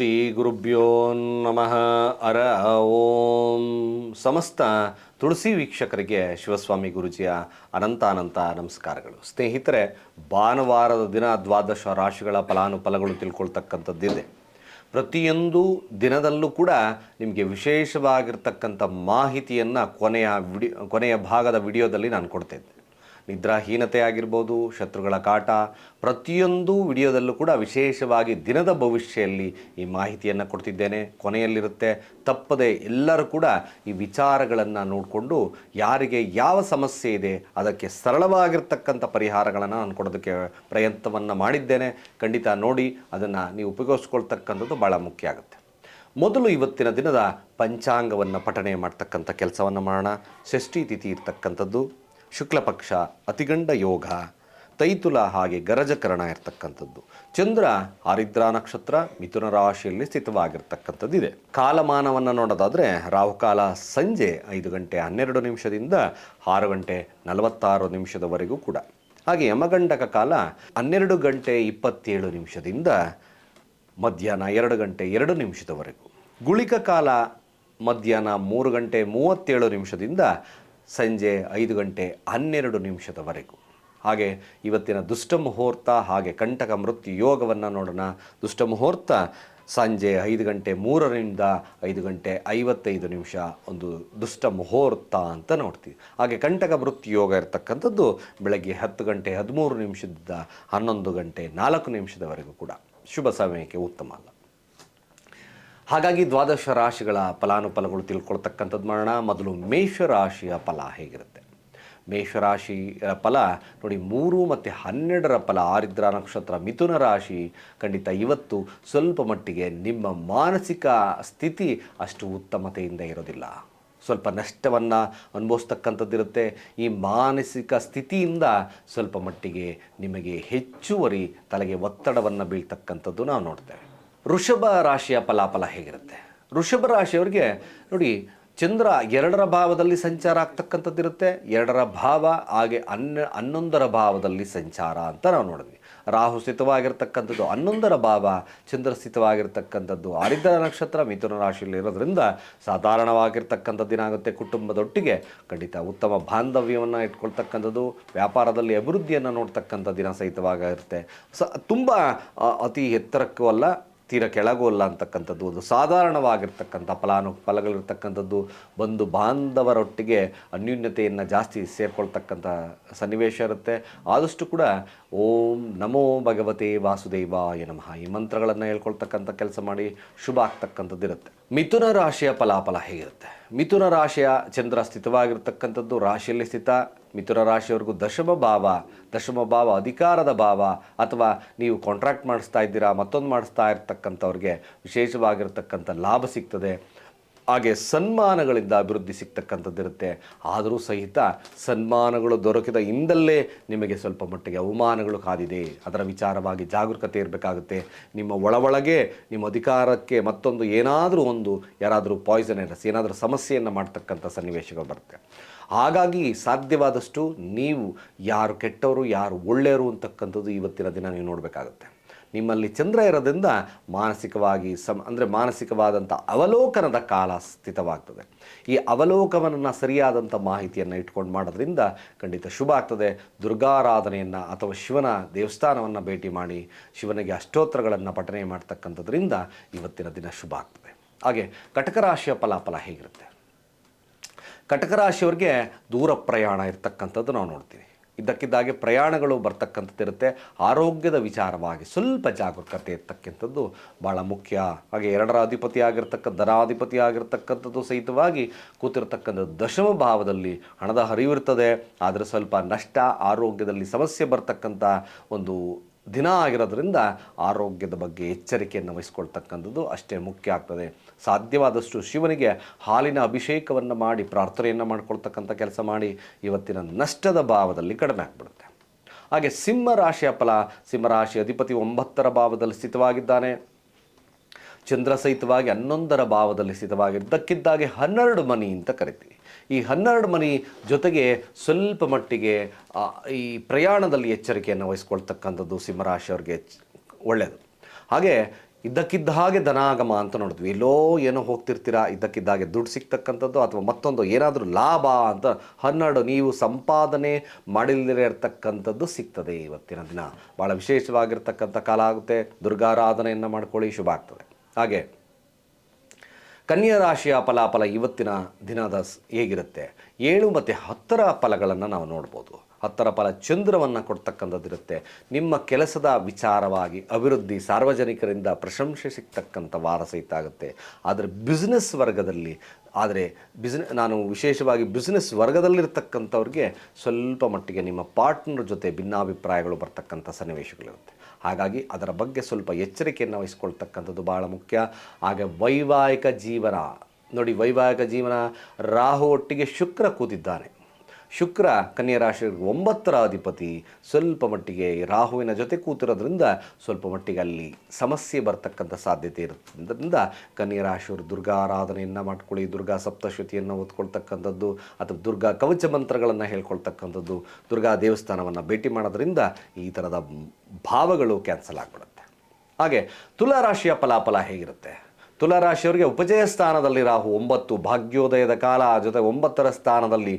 ಶ್ರೀ ಗುರುಭ್ಯೋ ನಮಃ. ಅರ ಓಂ. ಸಮಸ್ತ ತುಳಸಿ ವೀಕ್ಷಕರಿಗೆ ಶಿವಸ್ವಾಮಿ ಗುರುಜಿಯ ಅನಂತಾನಂತ ಅನಂತ ನಮಸ್ಕಾರಗಳು. ಸ್ನೇಹಿತರೆ, ಭಾನುವಾರದ ದಿನ ದ್ವಾದಶ ರಾಶಿಗಳ ಫಲಾನುಫಲಗಳು ತಿಳ್ಕೊಳ್ತಕ್ಕಂಥದ್ದಿದೆ. ಪ್ರತಿಯೊಂದು ದಿನದಲ್ಲೂ ಕೂಡ ನಿಮಗೆ ವಿಶೇಷವಾಗಿರ್ತಕ್ಕಂಥ ಮಾಹಿತಿಯನ್ನು ಕೊನೆಯ ವಿಡಿ, ಕೊನೆಯ ಭಾಗದ ವಿಡಿಯೋದಲ್ಲಿ ನಾನು ಕೊಡ್ತಿದ್ದೆ ನಿದ್ರಾಹೀನತೆ ಆಗಿರ್ಬೋದು ಶತ್ರುಗಳ ಕಾಟ, ಪ್ರತಿಯೊಂದು ವಿಡಿಯೋದಲ್ಲೂ ಕೂಡ ವಿಶೇಷವಾಗಿ ದಿನದ ಭವಿಷ್ಯದಲ್ಲಿ ಈ ಮಾಹಿತಿಯನ್ನು ಕೊಡ್ತಿದ್ದೇನೆ. ಕೊನೆಯಲ್ಲಿರುತ್ತೆ, ತಪ್ಪದೆ ಎಲ್ಲರೂ ಕೂಡ ಈ ವಿಚಾರಗಳನ್ನು ನೋಡಿಕೊಂಡು ಯಾರಿಗೆ ಯಾವ ಸಮಸ್ಯೆ ಇದೆ, ಅದಕ್ಕೆ ಸರಳವಾಗಿರ್ತಕ್ಕಂಥ ಪರಿಹಾರಗಳನ್ನು ನಾನು ಕೊಡೋದಕ್ಕೆ ಪ್ರಯತ್ನವನ್ನು ಮಾಡಿದ್ದೇನೆ. ಖಂಡಿತ ನೋಡಿ, ಅದನ್ನು ನೀವು ಉಪಯೋಗಿಸ್ಕೊಳ್ತಕ್ಕಂಥದ್ದು ಭಾಳ ಮುಖ್ಯ ಆಗುತ್ತೆ. ಮೊದಲು ಇವತ್ತಿನ ದಿನದ ಪಂಚಾಂಗವನ್ನು ಪಠಣೆ ಮಾಡ್ತಕ್ಕಂಥ ಕೆಲಸವನ್ನು ಮಾಡೋಣ. ಷಷ್ಠಿ ತಿಥಿ ಇರ್ತಕ್ಕಂಥದ್ದು. ಶುಕ್ಲ ಪಕ್ಷ ಅತಿಗಂಡ ಯೋಗ, ತೈತುಲ ಹಾಗೆ ಗರಜಕರಣ ಇರ್ತಕ್ಕಂಥದ್ದು. ಚಂದ್ರ ಆರಿದ್ರಾ ನಕ್ಷತ್ರ, ಮಿಥುನ ರಾಶಿಯಲ್ಲಿ ಸ್ಥಿತವಾಗಿರ್ತಕ್ಕಂಥದ್ದಿದೆ. ಕಾಲಮಾನವನ್ನು ನೋಡೋದಾದರೆ ರಾಹುಕಾಲ ಸಂಜೆ ಐದು ಗಂಟೆ ಹನ್ನೆರಡು ನಿಮಿಷದಿಂದ ಆರು ಗಂಟೆ ನಲವತ್ತಾರು ನಿಮಿಷದವರೆಗೂ ಕೂಡ. ಹಾಗೆ ಯಮಗಂಡಕ ಕಾಲ ಹನ್ನೆರಡು ಗಂಟೆ ಇಪ್ಪತ್ತೇಳು ನಿಮಿಷದಿಂದ ಮಧ್ಯಾಹ್ನ ಎರಡು ಗಂಟೆ ಎರಡು ನಿಮಿಷದವರೆಗೂ. ಗುಳಿಕ ಕಾಲ ಮಧ್ಯಾಹ್ನ ಮೂರು ಗಂಟೆ ಮೂವತ್ತೇಳು ನಿಮಿಷದಿಂದ ಸಂಜೆ ಐದು ಗಂಟೆ ಹನ್ನೆರಡು ನಿಮಿಷದವರೆಗೂ. ಹಾಗೆ ಇವತ್ತಿನ ದುಷ್ಟ ಮುಹೂರ್ತ ಹಾಗೆ ಕಂಟಕ ಮೃತ್ಯು ಯೋಗವನ್ನು ನೋಡೋಣ. ದುಷ್ಟ ಮುಹೂರ್ತ ಸಂಜೆ ಐದು ಗಂಟೆ ಮೂರರಿಂದ ಐದು ಗಂಟೆ ಐವತ್ತೈದು ನಿಮಿಷ ಒಂದು ದುಷ್ಟ ಮುಹೂರ್ತ ಅಂತ ನೋಡ್ತೀವಿ. ಹಾಗೆ ಕಂಟಕ ಮೃತ್ಯು ಯೋಗ ಇರತಕ್ಕಂಥದ್ದು ಬೆಳಗ್ಗೆ ಹತ್ತು ಗಂಟೆ ಹದಿಮೂರು ನಿಮಿಷದಿಂದ ಹನ್ನೊಂದು ಗಂಟೆ ನಾಲ್ಕು ನಿಮಿಷದವರೆಗೂ ಕೂಡ. ಶುಭ ಸಮಯಕ್ಕೆ ಉತ್ತಮ ಅಲ್ಲ. ಹಾಗಾಗಿ ದ್ವಾದಶ ರಾಶಿಗಳ ಫಲಾನುಫಲಗಳು ತಿಳ್ಕೊಳ್ತಕ್ಕಂಥದ್ದು ಮಾಡೋಣ. ಮೊದಲು ಮೇಷರಾಶಿಯ ಫಲ ಹೇಗಿರುತ್ತೆ? ಮೇಷರಾಶಿಯ ಫಲ ನೋಡಿ ಮೂರು ಮತ್ತು ಹನ್ನೆರಡರ ಫಲ, ಆರಿದ್ರ ನಕ್ಷತ್ರ, ಮಿಥುನ ರಾಶಿ ಖಂಡಿತ ಇವತ್ತು ಸ್ವಲ್ಪ ಮಟ್ಟಿಗೆ ನಿಮ್ಮ ಮಾನಸಿಕ ಸ್ಥಿತಿ ಅಷ್ಟು ಉತ್ತಮತೆಯಿಂದ ಇರೋದಿಲ್ಲ. ಸ್ವಲ್ಪ ನಷ್ಟವನ್ನು ಅನುಭವಿಸ್ತಕ್ಕಂಥದ್ದಿರುತ್ತೆ. ಈ ಮಾನಸಿಕ ಸ್ಥಿತಿಯಿಂದ ಸ್ವಲ್ಪ ಮಟ್ಟಿಗೆ ನಿಮಗೆ ಹೆಚ್ಚುವರಿ ತಲೆಗೆ ಒತ್ತಡವನ್ನು ಬೀಳ್ತಕ್ಕಂಥದ್ದು ನಾವು ನೋಡ್ತೇವೆ. ವೃಷಭ ರಾಶಿಯ ಫಲಾಫಲ ಹೇಗಿರುತ್ತೆ? ಋಷಭ ರಾಶಿಯವರಿಗೆ ನೋಡಿ, ಚಂದ್ರ ಎರಡರ ಭಾವದಲ್ಲಿ ಸಂಚಾರ ಆಗ್ತಕ್ಕಂಥದ್ದಿರುತ್ತೆ ಎರಡರ ಭಾವ ಹಾಗೆ ಹನ್ನ ಹನ್ನೊಂದರ ಭಾವದಲ್ಲಿ ಸಂಚಾರ ಅಂತ ನಾವು ನೋಡಿದ್ವಿ. ರಾಹು ಸ್ಥಿತವಾಗಿರ್ತಕ್ಕಂಥದ್ದು ಹನ್ನೊಂದರ ಭಾವ, ಚಂದ್ರ ಸ್ಥಿತವಾಗಿರ್ತಕ್ಕಂಥದ್ದು ಆರಿದ್ರ ನಕ್ಷತ್ರ, ಮಿಥುನ ರಾಶಿಯಲ್ಲಿ ಇರೋದ್ರಿಂದ ಸಾಧಾರಣವಾಗಿರ್ತಕ್ಕಂಥದ್ದು ಆಗುತ್ತೆ ಕುಟುಂಬದೊಟ್ಟಿಗೆ ಖಂಡಿತ ಉತ್ತಮ ಬಾಂಧವ್ಯವನ್ನು ಇಟ್ಕೊಳ್ತಕ್ಕಂಥದ್ದು, ವ್ಯಾಪಾರದಲ್ಲಿ ಅಭಿವೃದ್ಧಿಯನ್ನು ನೋಡ್ತಕ್ಕಂಥ ದಿನ ಸಹಿತವಾಗಿರುತ್ತೆ ಸ, ತುಂಬ ಅತಿ ಎತ್ತರಕ್ಕೂ ಅಲ್ಲ ತೀರ ಕೆಳಗೂ ಅಲ್ಲ ಅಂತಕ್ಕಂಥದ್ದು, ಒಂದು ಸಾಧಾರಣವಾಗಿರ್ತಕ್ಕಂಥ ಫಲಾನು, ಫಲಗಳಿರ್ತಕ್ಕಂಥದ್ದು, ಬಂಧು ಬಾಂಧವರೊಟ್ಟಿಗೆ ಅನ್ಯೂನ್ಯತೆಯನ್ನು ಜಾಸ್ತಿ ಸೇರ್ಕೊಳ್ತಕ್ಕಂಥ ಸನ್ನಿವೇಶ ಇರುತ್ತೆ. ಆದಷ್ಟು ಕೂಡ ಓಂ ನಮೋ ಭಗವತೆ ವಾಸುದೇವಾಯ ನಮಃ. ಈ ಮಂತ್ರಗಳನ್ನು ಹೇಳ್ಕೊಳ್ತಕ್ಕಂಥ ಕೆಲಸ ಮಾಡಿ ಶುಭ ಆಗ್ತಕ್ಕಂಥದ್ದು ಇರುತ್ತೆ. ಮಿಥುನ ರಾಶಿಯ ಫಲಾಫಲ ಹೇಗಿರುತ್ತೆ? ಮಿಥುನ ರಾಶಿಯ ಚಂದ್ರ ಸ್ಥಿತವಾಗಿರ್ತಕ್ಕಂಥದ್ದು ರಾಶಿಯಲ್ಲಿ ಸ್ಥಿತ. ಮಿಥುನ ರಾಶಿಯವ್ರಿಗೂ ದಶಮ ಭಾವ ದಶಮ ಭಾವ ಅಧಿಕಾರದ ಭಾವ, ಅಥವಾ ನೀವು ಕಾಂಟ್ರಾಕ್ಟ್ ಮಾಡಿಸ್ತಾ ಇದ್ದೀರಾ, ಮತ್ತೊಂದು ಮಾಡಿಸ್ತಾ ಇರ್ತಕ್ಕಂಥವ್ರಿಗೆ ವಿಶೇಷವಾಗಿರ್ತಕ್ಕಂಥ ಲಾಭ ಸಿಗ್ತದೆ. ಹಾಗೆ ಸನ್ಮಾನಗಳಿಂದ ಅಭಿವೃದ್ಧಿ ಸಿಗ್ತಕ್ಕಂಥದ್ದಿರುತ್ತೆ ಆದರೂ ಸಹಿತ ಸನ್ಮಾನಗಳು ದೊರಕಿದ ಹಿಂದಲ್ಲೇ ನಿಮಗೆ ಸ್ವಲ್ಪ ಮಟ್ಟಿಗೆ ಅವಮಾನಗಳು ಕಾದಿದೆ. ಅದರ ವಿಚಾರವಾಗಿ ಜಾಗರೂಕತೆ ಇರಬೇಕಾಗುತ್ತೆ. ನಿಮ್ಮ ಒಳ ಒಳಗೆ ನಿಮ್ಮ ಅಧಿಕಾರಕ್ಕೆ ಮತ್ತೊಂದು ಏನಾದರೂ ಒಂದು, ಯಾರಾದರೂ ಪಾಯ್ಸನ್ ಏನಾದರೂ ಸಮಸ್ಯೆಯನ್ನು ಮಾಡ್ತಕ್ಕಂಥ ಸನ್ನಿವೇಶಗಳು ಬರುತ್ತೆ. ಹಾಗಾಗಿ ಸಾಧ್ಯವಾದಷ್ಟು ನೀವು ಯಾರು ಕೆಟ್ಟವರು, ಯಾರು ಒಳ್ಳೆಯವರು ಅಂತಕ್ಕಂಥದ್ದು ಇವತ್ತಿನ ದಿನ ನೀವು ನೋಡಬೇಕಾಗುತ್ತೆ. ನಿಮ್ಮಲ್ಲಿ ಚಂದ್ರ ಇರೋದ್ರಿಂದ ಮಾನಸಿಕವಾಗಿ ಸಮ, ಅಂದರೆ ಮಾನಸಿಕವಾದಂಥ ಅವಲೋಕನದ ಕಾಲ ಸ್ಥಿತವಾಗ್ತದೆ. ಈ ಅವಲೋಕನವನ್ನು ಸರಿಯಾದಂಥ ಮಾಹಿತಿಯನ್ನು ಇಟ್ಕೊಂಡು ಮಾಡೋದ್ರಿಂದ ಖಂಡಿತ ಶುಭ ಆಗ್ತದೆ. ದುರ್ಗಾರಾಧನೆಯನ್ನು ಅಥವಾ ಶಿವನ ದೇವಸ್ಥಾನವನ್ನು ಭೇಟಿ ಮಾಡಿ, ಶಿವನಿಗೆ ಅಷ್ಟೋತ್ತರಗಳನ್ನು ಪಠನೆ ಮಾಡ್ತಕ್ಕಂಥದ್ರಿಂದ ಇವತ್ತಿನ ದಿನ ಶುಭ ಆಗ್ತದೆ. ಹಾಗೆ ಕಟಕ ರಾಶಿಯ ಫಲಾಫಲ ಹೇಗಿರುತ್ತೆ? ಕಟಕ ರಾಶಿಯವ್ರಿಗೆ ದೂರ ಪ್ರಯಾಣ ಇರ್ತಕ್ಕಂಥದ್ದು ನಾವು ನೋಡ್ತೀವಿ. ಇದ್ದಕ್ಕಿದ್ದಾಗೆ ಪ್ರಯಾಣಗಳು ಬರ್ತಕ್ಕಂಥದ್ದಿರುತ್ತೆ ಆರೋಗ್ಯದ ವಿಚಾರವಾಗಿ ಸ್ವಲ್ಪ ಜಾಗರೂಕತೆ ಇರ್ತಕ್ಕಂಥದ್ದು ಭಾಳ ಮುಖ್ಯ. ಹಾಗೆ ಎರಡರ ಅಧಿಪತಿ ಆಗಿರ್ತಕ್ಕ ಧನಾಧಿಪತಿ ಆಗಿರ್ತಕ್ಕಂಥದ್ದು ಸಹಿತವಾಗಿ ಕೂತಿರ್ತಕ್ಕಂಥ ದಶಮ ಭಾವದಲ್ಲಿ ಹಣದ ಹರಿವಿರ್ತದೆ ಆದರೆ ಸ್ವಲ್ಪ ನಷ್ಟ, ಆರೋಗ್ಯದಲ್ಲಿ ಸಮಸ್ಯೆ ಬರ್ತಕ್ಕಂಥ ಒಂದು ದಿನ ಆಗಿರೋದ್ರಿಂದ ಆರೋಗ್ಯದ ಬಗ್ಗೆ ಎಚ್ಚರಿಕೆಯನ್ನು ವಹಿಸ್ಕೊಳ್ತಕ್ಕಂಥದ್ದು ಅಷ್ಟೇ ಮುಖ್ಯ ಆಗ್ತದೆ. ಸಾಧ್ಯವಾದಷ್ಟು ಶಿವನಿಗೆ ಹಾಲಿನ ಅಭಿಷೇಕವನ್ನು ಮಾಡಿ, ಪ್ರಾರ್ಥನೆಯನ್ನು ಮಾಡ್ಕೊಳ್ತಕ್ಕಂಥ ಕೆಲಸ ಮಾಡಿ ಇವತ್ತಿನ ನಷ್ಟದ ಭಾವದಲ್ಲಿ ಕಡಿಮೆ ಆಗಿಬಿಡುತ್ತೆ. ಹಾಗೆ ಸಿಂಹ ರಾಶಿಯ ಫಲ ಸಿಂಹರಾಶಿ ಅಧಿಪತಿ ಒಂಬತ್ತರ ಭಾವದಲ್ಲಿ ಸ್ಥಿತವಾಗಿದ್ದಾನೆ. ಚಂದ್ರ ಸಹಿತವಾಗಿ ಹನ್ನೊಂದರ ಭಾವದಲ್ಲಿ ಸ್ಥಿತವಾಗಿದ್ದಕ್ಕಿದ್ದಾಗೆ ಹನ್ನೆರಡು ಮನಿ ಅಂತ ಕರಿತೀವಿ. ಈ ಹನ್ನೆರಡು ಮನಿ ಜೊತೆಗೆ ಸ್ವಲ್ಪ ಮಟ್ಟಿಗೆ ಈ ಪ್ರಯಾಣದಲ್ಲಿ ಎಚ್ಚರಿಕೆಯನ್ನು ವಹಿಸ್ಕೊಳ್ತಕ್ಕಂಥದ್ದು ಸಿಂಹರಾಶಿಯವ್ರಿಗೆ ಅವ್ರಿಗೆ ಒಳ್ಳೆಯದು ಹಾಗೆ ಇದ್ದಕ್ಕಿದ್ದ ಹಾಗೆ ಧನಾಗಮ ಅಂತ ನೋಡಿದ್ವಿ. ಎಲ್ಲೋ ಏನೋ ಹೋಗ್ತಿರ್ತೀರಾ, ಇದ್ದಕ್ಕಿದ್ದ ಹಾಗೆ ದುಡ್ಡು ಸಿಗ್ತಕ್ಕಂಥದ್ದು ಅಥವಾ ಮತ್ತೊಂದು ಏನಾದರೂ ಲಾಭ ಅಂತ ಹನ್ನೆರಡು ನೀವು ಸಂಪಾದನೆ ಮಾಡಿಲ್ಲದೇ ಇರತಕ್ಕಂಥದ್ದು ಸಿಗ್ತದೆ ಇವತ್ತಿನ ದಿನ. ಭಾಳ ವಿಶೇಷವಾಗಿರ್ತಕ್ಕಂಥ ಕಾಲ ಆಗುತ್ತೆ. ದುರ್ಗಾರಾಧನೆಯನ್ನು ಮಾಡ್ಕೊಳ್ಳಿ, ಶುಭ ಆಗ್ತದೆ. ಹಾಗೆ ಕನ್ಯಾ ರಾಶಿಯ ಫಲಾಫಲ ಇವತ್ತಿನ ದಿನದ ಹೇಗಿರುತ್ತೆ? ಏಳು ಮತ್ತು ಹತ್ತರ ಫಲಗಳನ್ನು ನಾವು ನೋಡ್ಬೋದು. ಹತ್ತರ ಫಲ ಚಂದ್ರವನ್ನು ಕೊಡ್ತಕ್ಕಂಥದ್ದಿರುತ್ತೆ. ನಿಮ್ಮ ಕೆಲಸದ ವಿಚಾರವಾಗಿ ಅಭಿವೃದ್ಧಿ, ಸಾರ್ವಜನಿಕರಿಂದ ಪ್ರಶಂಸೆ ಸಿಗ್ತಕ್ಕಂಥ ವಾರ ಸಹಿತ ಆಗುತ್ತೆ. ಆದರೆ ಬಿಸ್ನೆಸ್ ವರ್ಗದಲ್ಲಿ, ಆದರೆ ಬಿಸ್ನೆ ನಾನು ವಿಶೇಷವಾಗಿ ಬಿಸ್ನೆಸ್ ವರ್ಗದಲ್ಲಿರ್ತಕ್ಕಂಥವ್ರಿಗೆ ಸ್ವಲ್ಪ ಮಟ್ಟಿಗೆ ನಿಮ್ಮ ಪಾರ್ಟ್ನರ್ ಜೊತೆ ಭಿನ್ನಾಭಿಪ್ರಾಯಗಳು ಬರ್ತಕ್ಕಂಥ ಸನ್ನಿವೇಶಗಳಿರುತ್ತೆ. ಹಾಗಾಗಿ ಅದರ ಬಗ್ಗೆ ಸ್ವಲ್ಪ ಎಚ್ಚರಿಕೆಯನ್ನು ವಹಿಸ್ಕೊಳ್ತಕ್ಕಂಥದ್ದು ಭಾಳ ಮುಖ್ಯ. ಹಾಗೆ ವೈವಾಹಿಕ ಜೀವನ, ನೋಡಿ ವೈವಾಹಿಕ ಜೀವನ, ರಾಹು ಒಟ್ಟಿಗೆ ಶುಕ್ರ ಕೂತಿದ್ದಾನೆ. ಶುಕ್ರ ಕನ್ಯಾ ರಾಶಿ ಒಂಬತ್ತರ ಅಧಿಪತಿ ಸ್ವಲ್ಪ ಮಟ್ಟಿಗೆ ರಾಹುವಿನ ಜೊತೆ ಕೂತಿರೋದ್ರಿಂದ ಸ್ವಲ್ಪ ಮಟ್ಟಿಗೆ ಅಲ್ಲಿ ಸಮಸ್ಯೆ ಬರ್ತಕ್ಕಂಥ ಸಾಧ್ಯತೆ ಇರೋದ್ರಿಂದ ಕನ್ಯಾ ರಾಶಿಯವರು ದುರ್ಗಾ ಆರಾಧನೆಯನ್ನು ಮಾಡ್ಕೊಳ್ಳಿ, ದುರ್ಗಾ ಸಪ್ತಶ್ರುತಿಯನ್ನು ಓದ್ಕೊಳ್ತಕ್ಕಂಥದ್ದು ಅಥವಾ ದುರ್ಗಾ ಕವಚ ಮಂತ್ರಗಳನ್ನು ಹೇಳ್ಕೊಳ್ತಕ್ಕಂಥದ್ದು, ದುರ್ಗಾ ದೇವಸ್ಥಾನವನ್ನು ಭೇಟಿ ಮಾಡೋದ್ರಿಂದ ಈ ಥರದ ಭಾವಗಳು ಕ್ಯಾನ್ಸಲ್ ಆಗಿಬಿಡುತ್ತೆ. ಹಾಗೆ ತುಲಾ ರಾಶಿಯ ಫಲಾಫಲ ಹೇಗಿರುತ್ತೆ? ತುಲಾ ರಾಶಿಯವರಿಗೆ ಉಪಜಯ ಸ್ಥಾನದಲ್ಲಿ ರಾಹು ಒಂಬತ್ತು, ಭಾಗ್ಯೋದಯದ ಕಾಲ ಜೊತೆ ಒಂಬತ್ತರ ಸ್ಥಾನದಲ್ಲಿ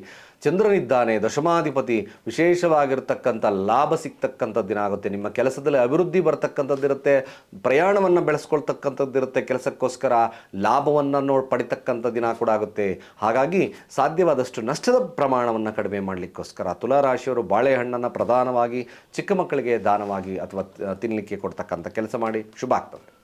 ಚಂದ್ರನಿದ್ದಾನೆ ದಶಮಾಧಿಪತಿ, ವಿಶೇಷವಾಗಿರ್ತಕ್ಕಂಥ ಲಾಭ ಸಿಗ್ತಕ್ಕಂಥ ದಿನ ಆಗುತ್ತೆ. ನಿಮ್ಮ ಕೆಲಸದಲ್ಲಿ ಅಭಿವೃದ್ಧಿ ಬರ್ತಕ್ಕಂಥದ್ದಿರುತ್ತೆ ಪ್ರಯಾಣವನ್ನು ಬೆಳೆಸ್ಕೊಳ್ತಕ್ಕಂಥದ್ದಿರುತ್ತೆ ಕೆಲಸಕ್ಕೋಸ್ಕರ ಲಾಭವನ್ನು ನೋಡಿ ಪಡಿತಕ್ಕಂಥ ದಿನ ಕೂಡ ಆಗುತ್ತೆ. ಹಾಗಾಗಿ ಸಾಧ್ಯವಾದಷ್ಟು ನಷ್ಟದ ಪ್ರಮಾಣವನ್ನು ಕಡಿಮೆ ಮಾಡಲಿಕ್ಕೋಸ್ಕರ ತುಲಾ ರಾಶಿಯವರು ಬಾಳೆಹಣ್ಣನ್ನು ಪ್ರಧಾನವಾಗಿ ಚಿಕ್ಕ ಮಕ್ಕಳಿಗೆ ದಾನವಾಗಿ ಅಥವಾ ತಿನ್ನಲಿಕ್ಕೆ ಕೊಡ್ತಕ್ಕಂಥ ಕೆಲಸ ಮಾಡಿ. ಶುಭ ಆಗ್ತದೆ.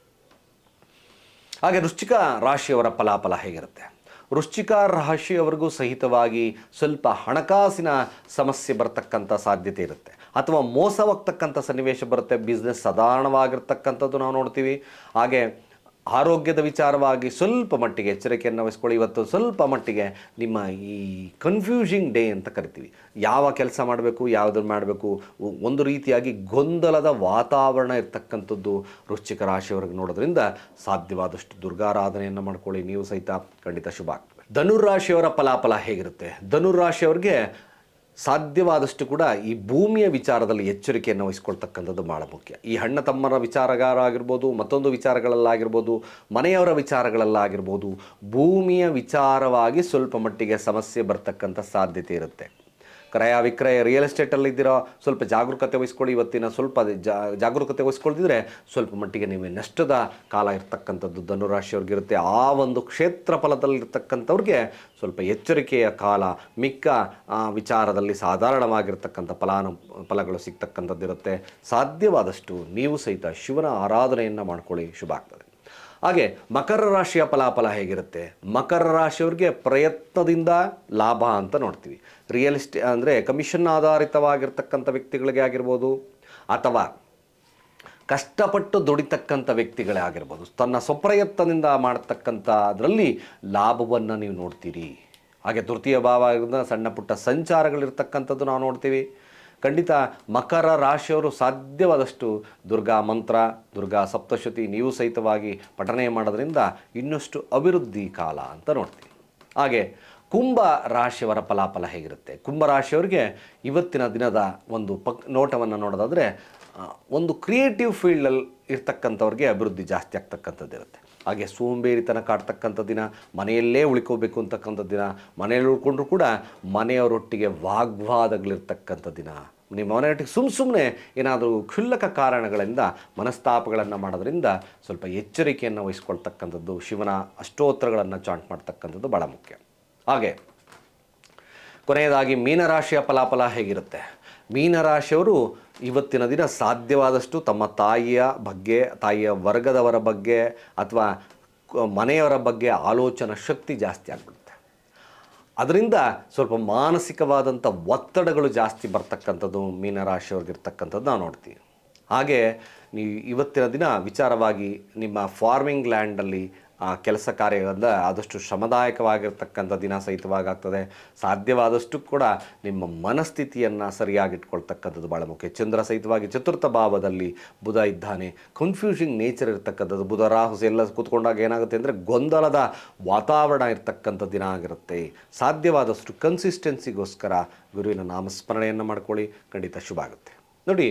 ಹಾಗೆ ವೃಶ್ಚಿಕ ರಾಶಿಯವರ ಫಲಾಫಲ ಹೇಗಿರುತ್ತೆ? ವೃಶ್ಚಿಕ ರಾಶಿಯವರಿಗೂ ಸಹಿತವಾಗಿ ಸ್ವಲ್ಪ ಹಣಕಾಸಿನ ಸಮಸ್ಯೆ ಬರತಕ್ಕಂಥ ಸಾಧ್ಯತೆ ಇರುತ್ತೆ. ಅಥವಾ ಮೋಸವಾಗ್ತಕ್ಕಂಥ ಸನ್ನಿವೇಶ ಬರುತ್ತೆ. ಬಿಸ್ನೆಸ್ ಸಾಧಾರಣವಾಗಿರ್ತಕ್ಕಂಥದ್ದು ನಾವು ನೋಡ್ತೀವಿ. ಹಾಗೆ ಆರೋಗ್ಯದ ವಿಚಾರವಾಗಿ ಸ್ವಲ್ಪ ಮಟ್ಟಿಗೆ ಎಚ್ಚರಿಕೆಯನ್ನು ವಹಿಸ್ಕೊಳ್ಳಿ. ಇವತ್ತು ಸ್ವಲ್ಪ ಮಟ್ಟಿಗೆ ನಿಮ್ಮ ಈ ಕನ್ಫ್ಯೂಷಿಂಗ್ ಡೇ ಅಂತ ಕರಿತೀವಿ. ಯಾವ ಕೆಲಸ ಮಾಡಬೇಕು ಯಾವುದನ್ನು ಮಾಡಬೇಕು ಒಂದು ರೀತಿಯಾಗಿ ಗೊಂದಲದ ವಾತಾವರಣ ಇರ್ತಕ್ಕಂಥದ್ದು ವೃಶ್ಚಿಕ ರಾಶಿಯವರೆಗೆ ನೋಡೋದ್ರಿಂದ ಸಾಧ್ಯವಾದಷ್ಟು ದುರ್ಗಾರಾಧನೆಯನ್ನು ಮಾಡ್ಕೊಳ್ಳಿ. ನೀವು ಸಹಿತ ಖಂಡಿತ ಶುಭ ಆಗ್ತದೆ. ಧನುರಾಶಿಯವರ ಫಲಾಫಲ ಹೇಗಿರುತ್ತೆ? ಧನುರಾಶಿಯವರಿಗೆ ಸಾಧ್ಯವಾದಷ್ಟು ಕೂಡ ಈ ಭೂಮಿಯ ವಿಚಾರದಲ್ಲಿ ಎಚ್ಚರಿಕೆಯನ್ನು ವಹಿಸ್ಕೊಳ್ತಕ್ಕಂಥದ್ದು ಭಾಳ ಮುಖ್ಯ. ಈ ಹಣ್ಣ ವಿಚಾರಗಾರ ಆಗಿರ್ಬೋದು ಮತ್ತೊಂದು ವಿಚಾರಗಳಲ್ಲಾಗಿರ್ಬೋದು, ಮನೆಯವರ ವಿಚಾರಗಳಲ್ಲಾಗಿರ್ಬೋದು, ಭೂಮಿಯ ವಿಚಾರವಾಗಿ ಸ್ವಲ್ಪ ಮಟ್ಟಿಗೆ ಸಮಸ್ಯೆ ಬರ್ತಕ್ಕಂಥ ಸಾಧ್ಯತೆ ಇರುತ್ತೆ. ಕ್ರಯ ವಿಕ್ರಯ ರಿಯಲ್ ಎಸ್ಟೇಟಲ್ಲಿದ್ದೀರೋ ಸ್ವಲ್ಪ ಜಾಗರೂಕತೆ ವಹಿಸ್ಕೊಳ್ಳಿ ಇವತ್ತಿನ ಸ್ವಲ್ಪ ಜಾಗರೂಕತೆ ವಹಿಸ್ಕೊಳ್ದಿದ್ರೆ ಸ್ವಲ್ಪ ಮಟ್ಟಿಗೆ ನೀವು ನಷ್ಟದ ಕಾಲ ಇರ್ತಕ್ಕಂಥದ್ದು ಧನುರಾಶಿಯವ್ರಿಗಿರುತ್ತೆ ಆ ಒಂದು ಕ್ಷೇತ್ರ ಫಲದಲ್ಲಿರ್ತಕ್ಕಂಥವ್ರಿಗೆ ಸ್ವಲ್ಪ ಎಚ್ಚರಿಕೆಯ ಕಾಲ, ಮಿಕ್ಕ ವಿಚಾರದಲ್ಲಿ ಸಾಧಾರಣವಾಗಿರ್ತಕ್ಕಂಥ ಫಲಾನು, ಫಲಗಳು ಸಿಗ್ತಕ್ಕಂಥದ್ದಿರುತ್ತೆ. ಸಾಧ್ಯವಾದಷ್ಟು ನೀವು ಸಹಿತ ಶಿವನ ಆರಾಧನೆಯನ್ನು ಮಾಡ್ಕೊಳ್ಳಿ. ಶುಭ ಆಗ್ತದೆ. ಹಾಗೆ ಮಕರ ರಾಶಿಯ ಫಲಾಫಲ ಹೇಗಿರುತ್ತೆ? ಮಕರ ರಾಶಿಯವ್ರಿಗೆ ಪ್ರಯತ್ನದಿಂದ ಲಾಭ ಅಂತ ನೋಡ್ತೀವಿ. ರಿಯಲ್ ಎಸ್ಟೇ ಅಂದರೆ ಕಮಿಷನ್ ಆಧಾರಿತವಾಗಿರ್ತಕ್ಕಂಥ ವ್ಯಕ್ತಿಗಳಿಗೆ ಆಗಿರ್ಬೋದು, ಅಥವಾ ಕಷ್ಟಪಟ್ಟು ದುಡಿತಕ್ಕಂಥ ವ್ಯಕ್ತಿಗಳೇ ಆಗಿರ್ಬೋದು, ತನ್ನ ಸ್ವಪ್ರಯತ್ನದಿಂದ ಮಾಡತಕ್ಕಂಥ ಅದರಲ್ಲಿ ಲಾಭವನ್ನು ನೀವು ನೋಡ್ತೀರಿ. ಹಾಗೆ ತೃತೀಯ ಭಾವ ಸಣ್ಣ ಪುಟ್ಟ ಸಂಚಾರಗಳಿರ್ತಕ್ಕಂಥದ್ದು ನಾವು ನೋಡ್ತೀವಿ. ಖಂಡಿತ ಮಕರ ರಾಶಿಯವರು ಸಾಧ್ಯವಾದಷ್ಟು ದುರ್ಗಾ ಮಂತ್ರ, ದುರ್ಗಾ ಸಪ್ತಶತಿ ನೀವು ಸಹಿತವಾಗಿ ಪಠನೆ ಮಾಡೋದ್ರಿಂದ ಇನ್ನಷ್ಟು ಅಭಿವೃದ್ಧಿ ಕಾಲ ಅಂತ ನೋಡ್ತೀವಿ. ಹಾಗೆ ಕುಂಭ ರಾಶಿಯವರ ಫಲಾಫಲ ಹೇಗಿರುತ್ತೆ? ಕುಂಭ ರಾಶಿಯವರಿಗೆ ಇವತ್ತಿನ ದಿನದ ಒಂದು ಪಕ್, ನೋಟವನ್ನು ನೋಡೋದಾದರೆ ಒಂದು ಕ್ರಿಯೇಟಿವ್ ಫೀಲ್ಡಲ್ಲಿ ಇರ್ತಕ್ಕಂಥವ್ರಿಗೆ ಅಭಿವೃದ್ಧಿ ಜಾಸ್ತಿ ಆಗ್ತಕ್ಕಂಥದ್ದು ಇರುತ್ತೆ ಹಾಗೆ ಸೋಂಬೇರಿತನ ಕಾಡ್ತಕ್ಕಂಥ ದಿನ, ಮನೆಯಲ್ಲೇ ಉಳ್ಕೋಬೇಕು ಅಂತಕ್ಕಂಥ ದಿನ, ಮನೆಯಲ್ಲಿ ಉಳ್ಕೊಂಡ್ರು ಕೂಡ ಮನೆಯವರೊಟ್ಟಿಗೆ ವಾಗ್ವಾದಗಳಿರ್ತಕ್ಕಂಥ ದಿನ. ನಿಮ್ಮ ಮನೆಯೊಟ್ಟಿಗೆ ಸುಮ್ಮ ಸುಮ್ಮನೆ ಏನಾದರೂ ಕ್ಷುಲ್ಲಕ ಕಾರಣಗಳಿಂದ, ಮನಸ್ತಾಪಗಳನ್ನು ಮಾಡೋದ್ರಿಂದ ಸ್ವಲ್ಪ ಎಚ್ಚರಿಕೆಯನ್ನು ವಹಿಸ್ಕೊಳ್ತಕ್ಕಂಥದ್ದು, ಶಿವನ ಅಷ್ಟೋತ್ತರಗಳನ್ನು ಚಾಂಟ್ ಮಾಡ್ತಕ್ಕಂಥದ್ದು ಭಾಳ ಮುಖ್ಯ. ಹಾಗೆ, ಕೊನೆಯದಾಗಿ ಮೀನರಾಶಿಯ ಫಲಾಫಲ ಹೇಗಿರುತ್ತೆ? ಮೀನರಾಶಿಯವರು ಇವತ್ತಿನ ದಿನ ಸಾಧ್ಯವಾದಷ್ಟು ತಮ್ಮ ತಾಯಿಯ ಬಗ್ಗೆ, ತಾಯಿಯ ವರ್ಗದವರ ಬಗ್ಗೆ ಅಥವಾ ಮನೆಯವರ ಬಗ್ಗೆ ಆಲೋಚನಾ ಶಕ್ತಿ ಜಾಸ್ತಿ ಆಗ್ಬಿಡುತ್ತೆ. ಅದರಿಂದ ಸ್ವಲ್ಪ ಮಾನಸಿಕವಾದಂಥ ಒತ್ತಡಗಳು ಜಾಸ್ತಿ ಬರ್ತಕ್ಕಂಥದ್ದು ಮೀನರಾಶಿಯವ್ರಿಗಿರ್ತಕ್ಕಂಥದ್ದು ನಾವು ನೋಡ್ತೀವಿ. ಹಾಗೆ ನೀವು ಇವತ್ತಿನ ದಿನ ವಿಚಾರವಾಗಿ ನಿಮ್ಮ ಫಾರ್ಮಿಂಗ್ ಲ್ಯಾಂಡಲ್ಲಿ ಆ ಕೆಲಸ ಕಾರ್ಯಗಳಿಂದ ಆದಷ್ಟು ಶ್ರಮದಾಯಕವಾಗಿರ್ತಕ್ಕಂಥ ದಿನ ಸಹಿತವಾಗ್ತದೆ. ಸಾಧ್ಯವಾದಷ್ಟು ಕೂಡ ನಿಮ್ಮ ಮನಸ್ಥಿತಿಯನ್ನು ಸರಿಯಾಗಿಟ್ಕೊಳ್ತಕ್ಕಂಥದ್ದು ಭಾಳ ಮುಖ್ಯ. ಚಂದ್ರ ಸಹಿತವಾಗಿ ಚತುರ್ಥ ಭಾವದಲ್ಲಿ ಬುಧ ಇದ್ದಾನೆ. ಕನ್ಫ್ಯೂಷಿಂಗ್ ನೇಚರ್ ಇರ್ತಕ್ಕಂಥದ್ದು ಬುಧ, ರಾಹು ಎಲ್ಲ ಕೂತ್ಕೊಂಡಾಗ ಏನಾಗುತ್ತೆ ಅಂದರೆ ಗೊಂದಲದ ವಾತಾವರಣ ಇರ್ತಕ್ಕಂಥ ದಿನ ಆಗಿರುತ್ತೆ. ಸಾಧ್ಯವಾದಷ್ಟು ಕನ್ಸಿಸ್ಟೆನ್ಸಿಗೋಸ್ಕರ ಗುರುವಿನ ನಾಮಸ್ಮರಣೆಯನ್ನು ಮಾಡ್ಕೊಳ್ಳಿ. ಖಂಡಿತ ಶುಭ ಆಗುತ್ತೆ. ನೋಡಿ,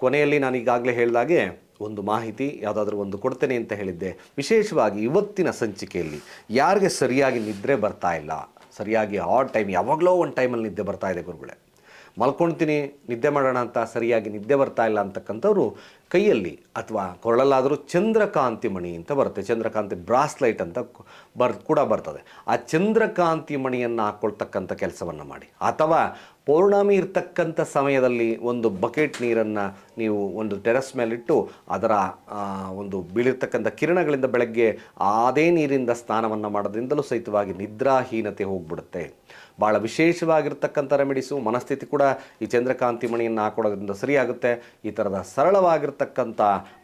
ಕೊನೆಯಲ್ಲಿ ನಾನು ಈಗಾಗಲೇ ಹೇಳಿದಾಗೆ ಒಂದು ಮಾಹಿತಿ, ಯಾವುದಾದ್ರೂ ಒಂದು ಕೊಡ್ತೇನೆ ಅಂತ ಹೇಳಿದ್ದೆ. ವಿಶೇಷವಾಗಿ ಇವತ್ತಿನ ಸಂಚಿಕೆಯಲ್ಲಿ ಯಾರಿಗೆ ಸರಿಯಾಗಿ ನಿದ್ರೆ ಬರ್ತಾ ಇಲ್ಲ? ಸರಿಯಾಗಿ ಆ ಟೈಮ್ ಯಾವಾಗಲೋ ಒಂದು ಟೈಮಲ್ಲಿ ನಿದ್ದೆ ಬರ್ತಾ ಇದೆ ಗುರುಗಳೇ. ಮಲ್ಕೊಳ್ತೀನಿ, ನಿದ್ದೆ ಮಾಡೋಣ ಅಂತ ಸರಿಯಾಗಿ ನಿದ್ದೆ ಬರ್ತಾ ಇಲ್ಲ ಅಂತಕ್ಕಂಥವ್ರು ಕೈಯಲ್ಲಿ ಅಥವಾ ಕೊರಳಲ್ಲಾದರೂ ಚಂದ್ರಕಾಂತಿ ಮಣಿ ಅಂತ ಬರುತ್ತೆ. ಚಂದ್ರಕಾಂತಿ ಬ್ರಾಸ್ಲೈಟ್ ಅಂತ ಬರ್, ಕೂಡ ಬರ್ತದೆ. ಆ ಚಂದ್ರಕಾಂತಿ ಮಣಿಯನ್ನು ಹಾಕ್ಕೊಳ್ತಕ್ಕಂಥ ಕೆಲಸವನ್ನು ಮಾಡಿ. ಅಥವಾ ಪೌರ್ಣಮಿ ಇರ್ತಕ್ಕಂಥ ಸಮಯದಲ್ಲಿ ಒಂದು ಬಕೆಟ್ ನೀರನ್ನು ನೀವು ಒಂದು ಟೆರೆಸ್ ಮೇಲಿಟ್ಟು ಅದರ ಒಂದು ಬೀಳಿರ್ತಕ್ಕಂಥ ಕಿರಣಗಳಿಂದ ಬೆಳಗ್ಗೆ ಅದೇ ನೀರಿಂದ ಸ್ನಾನವನ್ನು ಮಾಡೋದ್ರಿಂದಲೂ ಸಹಿತವಾಗಿ ನಿದ್ರಾಹೀನತೆ ಹೋಗ್ಬಿಡುತ್ತೆ. ಭಾಳ ವಿಶೇಷವಾಗಿರ್ತಕ್ಕಂಥ ರೆಮಿಡೀಸು ಮನಸ್ಥಿತಿ ಕೂಡ ಈ ಚಂದ್ರಕಾಂತಿ ಮಣಿಯನ್ನು ಹಾಕೊಳ್ಳೋದ್ರಿಂದ ಸರಿಯಾಗುತ್ತೆ. ಈ ಥರದ ಸರಳವಾಗಿರ್ತಕ್ಕಂಥ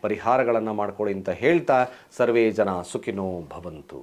ಪರಿಹಾರಗಳನ್ನು ಮಾಡಿಕೊಳ್ಳಿ ಅಂತ ಹೇಳ್ತಾ ಸರ್ವೇ ಜನ ಸುಖಿನೋ ಭವಂತು.